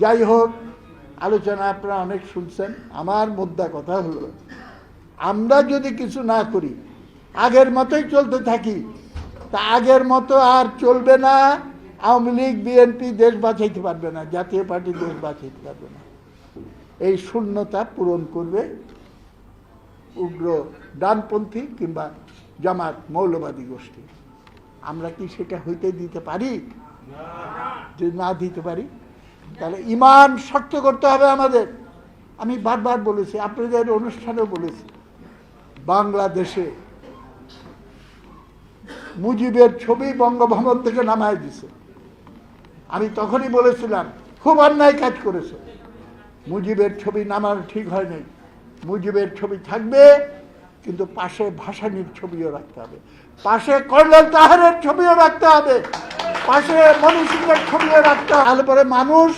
যাই হোক আলোচনা আপনারা অনেক শুনছেন। আমার মুদ্রা কথা হলো, আমরা যদি কিছু না করি, আগের মতোই চলতে থাকি, তা আগের মতো আর চলবে না। আওয়ামী লীগ, বিএনপি দেশ বাঁচাইতে পারবে না, জাতীয় পার্টি দেশ বাঁচাইতে পারবে না। এই শূন্যতা পূরণ করবে উগ্র ডানপন্থী কিংবা জামাত মৌলবাদী গোষ্ঠী। আমরা কি সেটা হইতে দিতে পারি? যদি না দিতে পারি, তাহলে ইমান শক্ত করতে হবে আমাদের। আমি বারবার বলেছি, আপনাদের অনুষ্ঠানেও বলেছি, বাংলাদেশে মুজিবের ছবি বঙ্গভবন থেকে নামায় দিছে। আমি তখনই বলেছিলাম, খুব অন্যায় কাজ করেছে। মুজিবের ছবি নামার ঠিক হয় নাই মুজিবের ছবি থাকবে, কিন্তু পাশে ভাসানির ছবিও রাখতে হবে। পাশে কর্নেল তাহারের ছবিও রাখতে হবে। পাশে মনি সিংয়ের ছবিও রাখতে তাহলে পরে মানুষ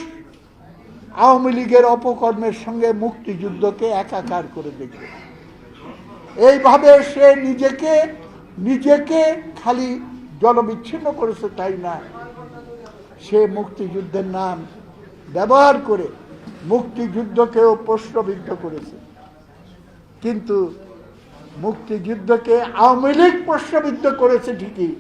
আওয়ামী লীগের অপকর্মের সঙ্গে মুক্তিযুদ্ধকে একাকার করে দেখবে। এইভাবে সে নিজেকে নিজেকে খালি জলবিচ্ছিন্ন করেছে তাই না? সে মুক্তিযুদ্ধের নাম ব্যবহার করে মুক্তিযুদ্ধকেও প্রশ্নবিদ্ধ করেছে। কিন্তু মুক্তিযুদ্ধকে আওয়ামী লীগ প্রশ্নবিদ্ধ করেছে ঠিকই।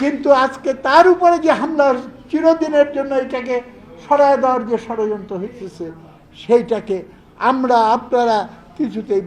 কিন্তু আজকে তার উপরে যে হামলার চিরদিনের জন্য এটাকে সরায় দেওয়ার যে ষড়যন্ত্র হইতেছে, সেইটাকে আমরা, আপনারা কিছুতেই